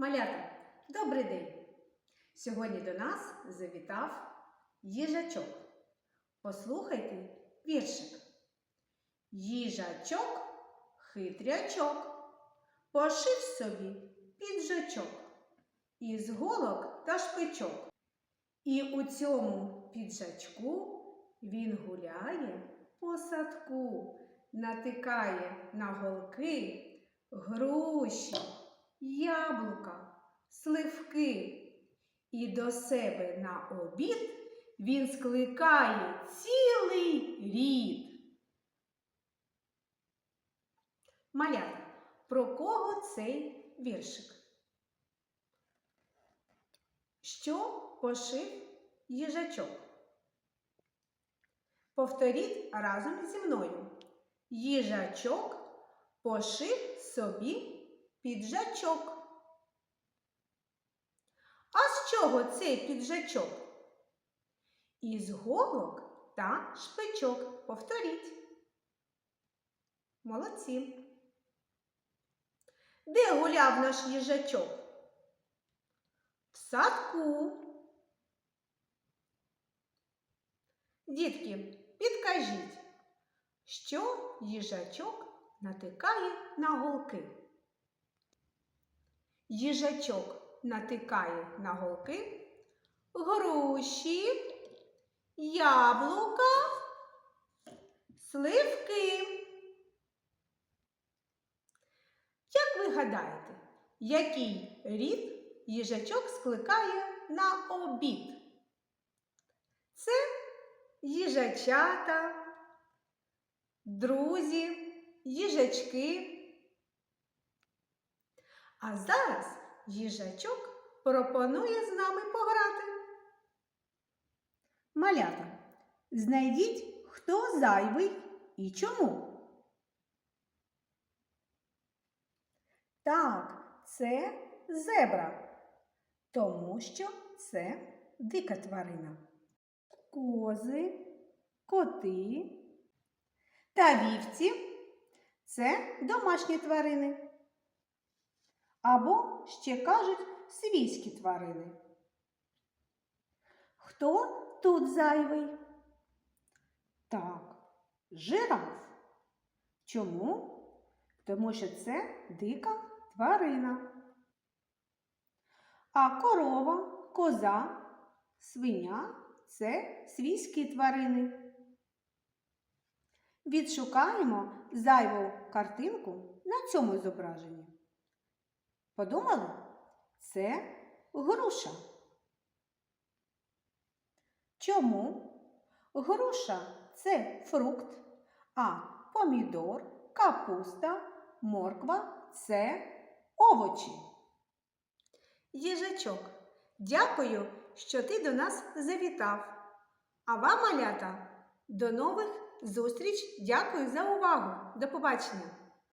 Малята, добрий день! Сьогодні до нас завітав їжачок. Послухайте віршик. Їжачок, хитрячок, пошив собі піджачок із голок та шпичок. І у цьому піджачку він гуляє по садку, натикає на голки груші, яблука, сливки. І до себе на обід він скликає цілий рід. Малята, про кого цей віршик? Що пошив їжачок? Повторіть разом зі мною. Їжачок пошив собі піджачок. А з чого цей піджачок? Із голок та шпичок. Повторіть. Молодці. Де гуляв наш їжачок? В садку. Дітки, підкажіть, що їжачок натикає на голки? Їжачок натикає на голки груші, яблука, сливки. Як ви гадаєте, який рід їжачок скликає на обід? Це їжачата, друзі, їжачки. А зараз їжачок пропонує з нами пограти. Малята, знайдіть, хто зайвий і чому. Так, це зебра, тому що це дика тварина. Кози, коти та вівці це домашні тварини. Або ще кажуть свійські тварини. Хто тут зайвий? Так, жираф. Чому? Тому що це дика тварина. А корова, коза, свиня це свійські тварини. Відшукаємо зайву картинку на цьому зображенні. Подумали? Це груша. Чому? Груша це фрукт, а помідор, капуста, морква це овочі. Їжачок, дякую, що ти до нас завітав. А вам, малята, до нових зустріч. Дякую за увагу. До побачення!